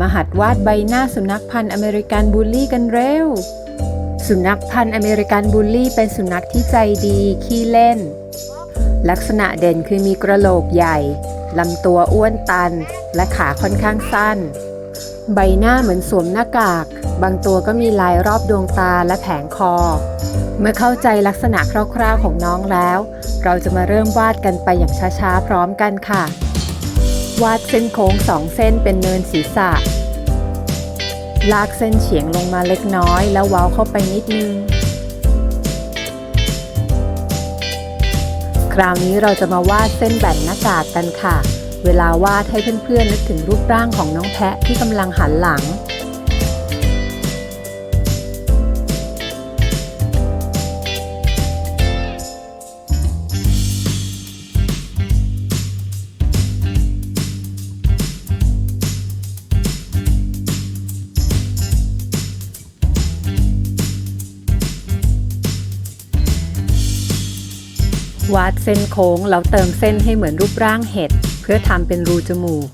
มาหัดวาดใบหน้าสุนัขพันธุ์อเมริกันบูลลี่กันเร็ว สุนัขพันธุ์อเมริกันบูลลี่เป็นสุนัขที่ใจดีขี้เล่น ลักษณะเด่นคือมีกระโหลกใหญ่ลำตัวอ้วนตัน และขาค่อนข้างสั้น ใบหน้าเหมือนสวมหน้ากาก บางตัวก็มีลายรอบดวงตาและแผงคอ เมื่อเข้าใจลักษณะคร่าวๆของน้องแล้ว เราจะมาเริ่มวาดกันไปอย่างช้าๆ พร้อมกันค่ะ วาดเส้นโค้งสองเส้นเป็นเนินศีรษะ ลากเส้นเฉียงลงมาเล็กน้อยแล้วเว้าเข้าไปนิดนึง คราวนี้เราจะมาวาดเส้นแบ่งหน้ากากกันค่ะ เวลาวาดให้เพื่อนๆนึกถึงรูปร่างของน้องแพะที่กำลังหันหลัง วาดเส้นโค้งแล้วเติมเส้นให้เหมือนรูปร่างเห็ด เพื่อทำเป็นรูจมูก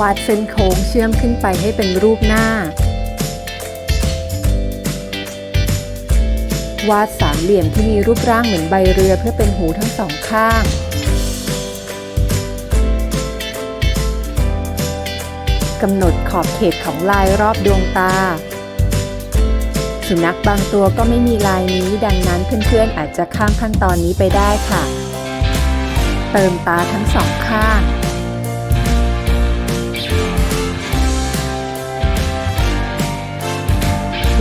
วาดเส้นโค้งเชื่อมขึ้นไปให้เป็นรูปหน้า วาดสามเหลี่ยมที่มีรูปร่างเหมือนใบเรือเพื่อเป็นหูทั้งสองข้าง กำหนดขอบเขตของลายรอบดวงตา สุนัขบางตัวก็ไม่มีลายนี้ดังนั้นเพื่อนๆอาจจะข้ามขั้นตอนนี้ไปได้ค่ะ เติมตาทั้งสองข้าง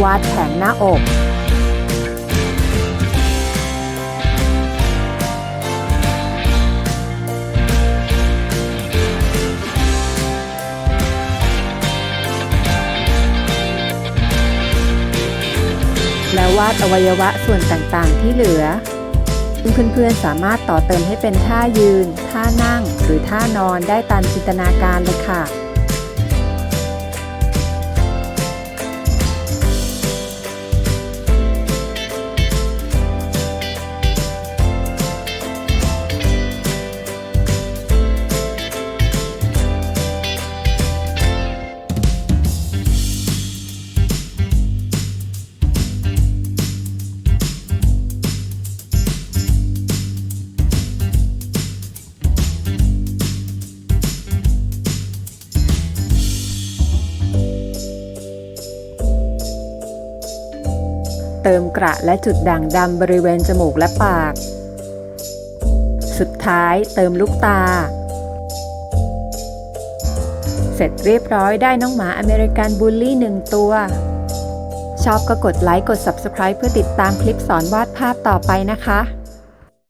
วาดแผงหน้าอก แล้ววาดอวัยวะส่วนต่างๆ ที่เหลือ ซึ่งเพื่อนๆสามารถต่อเติมให้เป็นท่ายืน ท่านั่ง หรือท่านอนได้ตามจินตนาการเลยค่ะ เติมกระและจุดด่างดำบริเวณจมูกและปาก สุดท้ายเติมลูกตา เสร็จเรียบร้อยได้น้องหมาอเมริกันบูลลี่หนึ่งตัว ชอบก็กดไลค์กด Subscribe เพื่อติดตามคลิปสอนวาดภาพต่อไปนะคะ